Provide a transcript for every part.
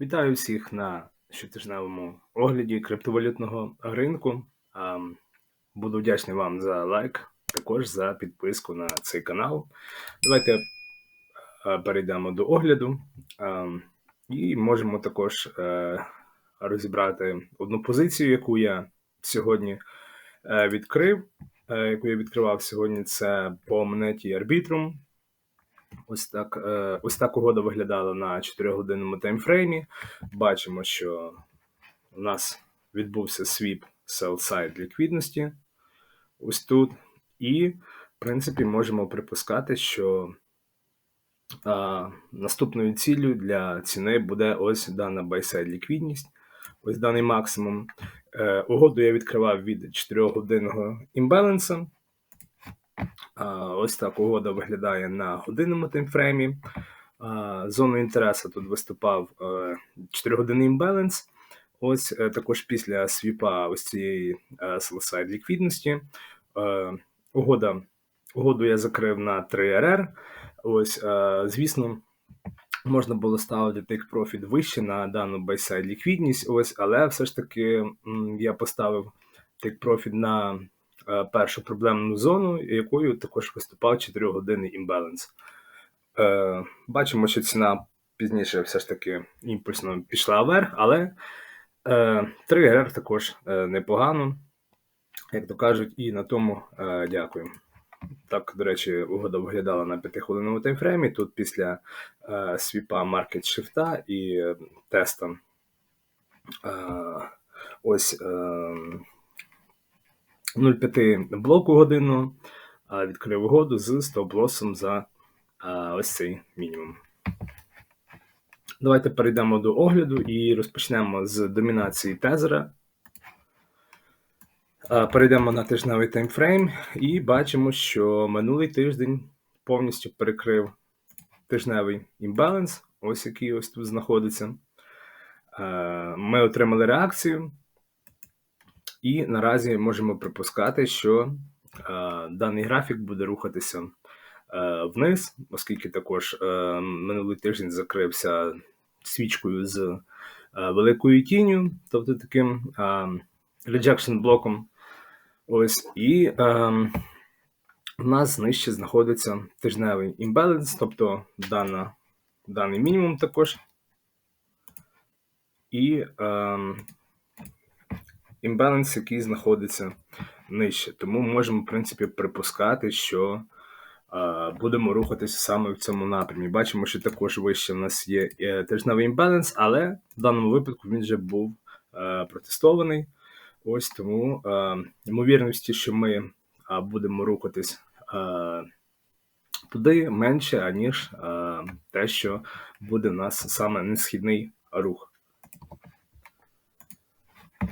Вітаю всіх на щотижневому огляді криптовалютного ринку. Буду вдячний вам за лайк, також за підписку на цей канал. Давайте е, перейдемо до огляду і можемо також е, розібрати одну позицію, яку я сьогодні е, відкрив, яку я відкривав сьогодні. Це по монеті Arbitrum. Ось так, е, ось так угода виглядала на 4-годинному таймфреймі. Бачимо, що у нас відбувся свіп sell-side ліквідності ось тут. І, в принципі, можемо припускати, що а, наступною ціллю для ціни буде ось дана buy-side ліквідність, ось даний максимум. Е, Угоду я відкривав від 4-годинного імбаланса. Ось так угода виглядає на годинному таймфреймі. А, Зоною інтересу тут виступав 4-годинний імбаланс. Ось е, також після свіпа ось цієї sell-side ліквідності. Е, Угода, угоду я закрив на 3 RR. Ось, е, звісно, можна було ставити take profit вище на дану buy-side ліквідність. Ось, але все ж таки я поставив take profit на е, першу проблемну зону, якою також виступав 4-годинний імбаланс. Е, Бачимо, що ціна пізніше все ж таки імпульсно пішла вверх, але е, 3 RR також е, непогано, як то кажуть, і на тому е, дякую. Так, до речі, угода виглядала на 5-хвилинному таймфреймі. Тут після е, свіпа Market Shift і е, теста е, ось е, 0,5 блоку е, відкрив угоду з стоп-лосом за ось цей мінімум. Давайте перейдемо до огляду і розпочнемо з домінації тезера. Перейдемо на тижневий таймфрейм і бачимо, що минулий тиждень повністю перекрив тижневий імбаланс, ось який ось тут знаходиться. Ми отримали реакцію, і наразі можемо припускати, що е, даний графік буде рухатися е, вниз, оскільки також е, минулий тиждень закрився свічкою з великою тінню, тобто таким rejection блоком. Ось, і у нас нижче знаходиться тижневий імбаланс, тобто дана, даний мінімум також. І е, імбаланс, який знаходиться нижче. Тому можемо, в принципі, припускати, що будемо рухатися саме в цьому напрямі. Бачимо, що також вище в нас є е, тижневий імбаланс, але в даному випадку він вже був е, протестований. Ось тому е, ймовірності, що ми будемо рухатись туди менше, аніж те, що буде в нас саме несхідний рух. Е,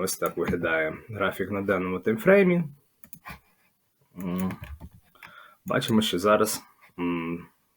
ось так виглядає графік на даному таймфреймі. Бачимо, що зараз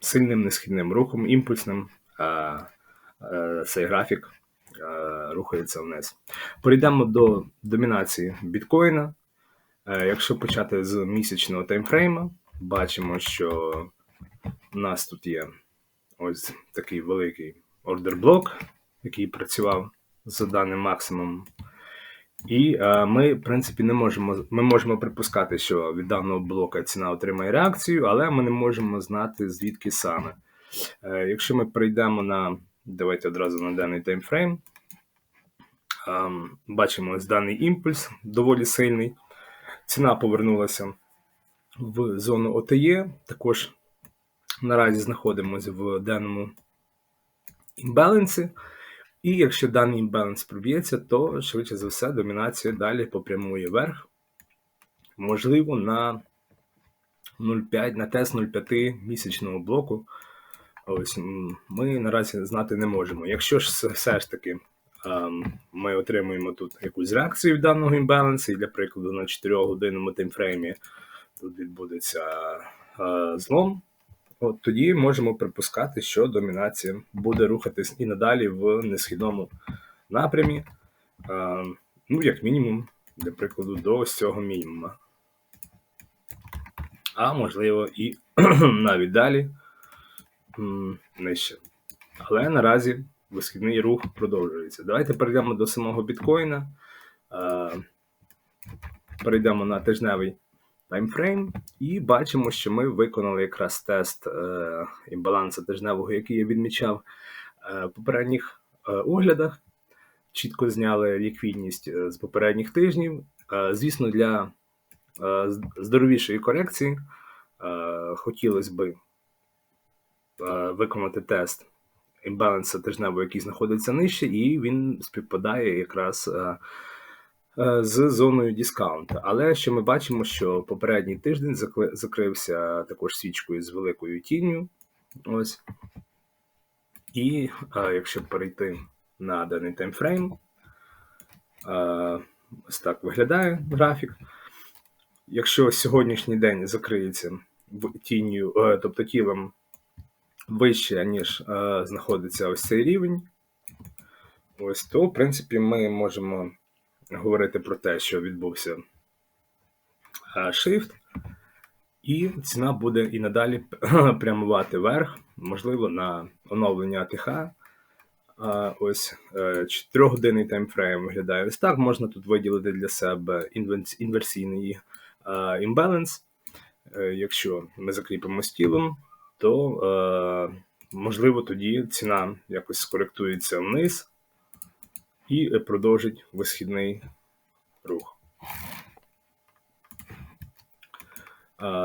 сильним несхідним рухом, імпульсним е, е, цей графік е, рухається вниз. Перейдемо до домінації біткоїна. Е, Якщо почати з місячного таймфрейма, бачимо, що у нас тут є ось такий великий ордер-блок, який працював за даним максимумом. І е, ми, в принципі, не можемо. Ми можемо припускати, що від даного блока ціна отримає реакцію, але ми не можемо знати, звідки саме. Е, якщо ми перейдемо на. Давайте одразу на даний таймфрейм. Ем, бачимо ось даний імпульс доволі сильний. Ціна повернулася в зону ОТЄ. Також наразі знаходимося в даному імбалансі. І якщо даний імбаланс проб'ється, то швидше за все домінація далі попрямує вверх. Можливо, на 0,5, на тест 0,5 місячного блоку. Ось ми наразі знати не можемо. Якщо ж все- ж таки ем, ми отримуємо тут якусь реакцію даного імбалансу, і для прикладу на 4-годинному таймфреймі тут відбудеться е, злом, от тоді можемо припускати, що домінація буде рухатись і надалі в несхідному напрямі, е, ну, як мінімум, для прикладу, до ось цього мінімума. А можливо, і навіть далі нижче. Але наразі висхідний рух продовжується. Давайте перейдемо до самого біткоїна. Е, Перейдемо на тижневий таймфрейм і бачимо, що ми виконали якраз тест е, імбалансу тижневого, який я відмічав е, в попередніх е, оглядах. Чітко зняли ліквідність е, з попередніх тижнів. Звісно, для здоровішої корекції хотілося е, виконати тест імбаланса тижневого, який знаходиться нижче, і він співпадає якраз з зоною дискаунта. Але що ми бачимо, що попередній тиждень закрився також свічкою з великою тінню. Ось. І е, якщо перейти на даний таймфрейм, е, ось так виглядає графік. Якщо сьогоднішній день закриється тінню, е, тобто тілом вище, ніж е, знаходиться ось цей рівень, ось то, в принципі, ми можемо говорити про те, що відбувся е, shift, і ціна буде і надалі прямувати вверх, можливо, на оновлення АТХ. Ось е, чотирьохгодинний таймфрейм виглядає ось так. Можна тут виділити для себе інверсійний е, імбаланс. Е, Якщо ми закріпимо тілом, то е, можливо тоді ціна якось скоректується вниз і е, продовжить висхідний рух.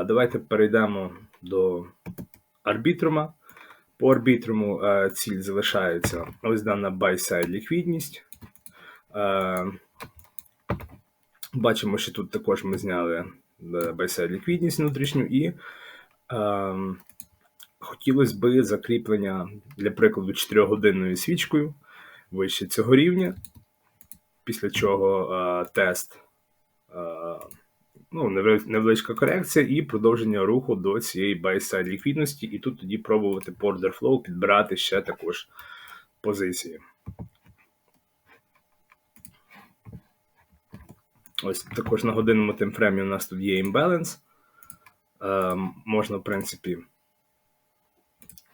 Давайте перейдемо до арбітрума. По арбітруму е, ціль залишається ось дана buy-side ліквідність. Е, бачимо, що тут також ми зняли buy-side ліквідність внутрішню і хотілося би закріплення, для прикладу, 4-годинною свічкою вище цього рівня, після чого е, тест, е, ну, невеличка корекція і продовження руху до цієї buy-side ліквідності, і тут тоді пробувати по order flow підбирати ще також позиції. Ось також на годинному таймфреймі у нас тут є імбаланс. Е, можна, в принципі,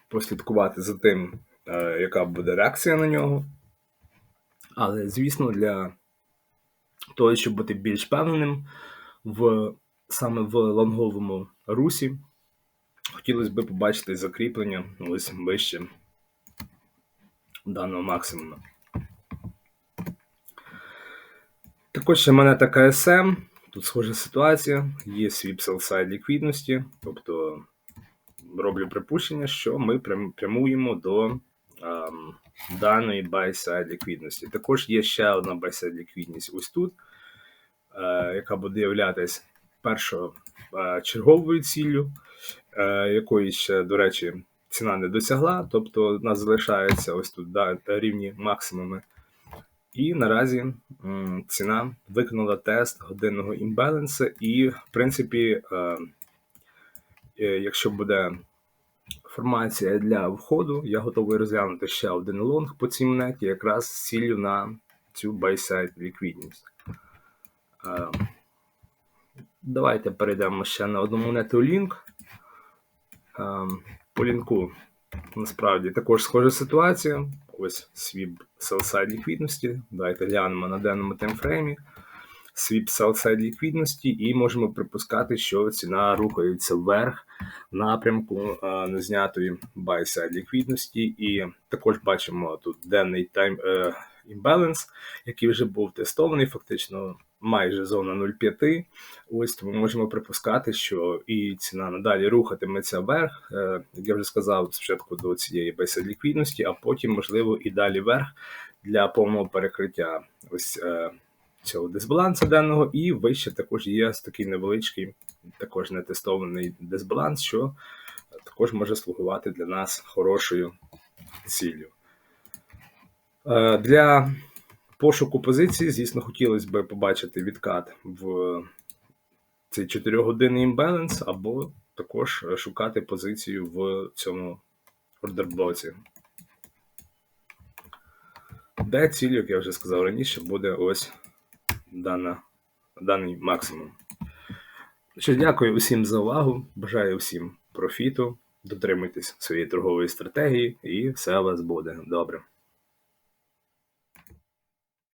послідкувати за тим, е, яка буде реакція на нього. Але, звісно, для того, щоб бути більш впевненим в, саме в лонговому русі, хотілося б побачити закріплення ось вище даного максимуму. Також ще монета КСМ. Тут схожа ситуація. Є свій sell-side ліквідності, тобто роблю припущення, що ми прямуємо до ем, даної buy-side ліквідності. Також є ще одна buy-side ліквідність ось тут, е, яка буде являтися першочерговою ціллю, е, якої ще, до речі, ціна не досягла, тобто у нас залишається ось тут да, рівні максимуми. І наразі ціна виконала тест годинного імбалансу, і, в принципі, е, е, якщо буде формація для входу, я готовий розглянути ще один лонг по цій монеті, якраз з ціллю на цю buy-side ліквідність. Е, Давайте перейдемо ще на одну монету лінк. Е, По лінку насправді також схожа ситуація. Ось свіп sell-side ліквідності. Давайте глянемо на даному таймфреймі. Свіп sell-side ліквідності, і можемо припускати, що ціна рухається вверх в напрямку незнятої buy-side ліквідності. І також бачимо тут денний тайм е, імбаланс, який вже був тестований, фактично майже зона 0,5. Ось тому можемо припускати, що і ціна надалі рухатиметься вверх, е, як я вже сказав, спочатку до цієї buy-side ліквідності, а потім, можливо, і далі вверх для повного перекриття ось е, цього дисбалансу денного, і вище також є такий невеличкий, також не тестований дисбаланс, що також може слугувати для нас хорошою ціллю. Е, Для пошуку позиції, звісно, хотілося б побачити відкат в цей 4-годинний імбаланс, або також шукати позицію в цьому ордерблоці. Де ціль, як я вже сказав раніше, буде ось дана, даний максимум. Що, дякую усім за увагу. Бажаю всім профіту. Дотримуйтесь своєї торгової стратегії, і все у вас буде добре.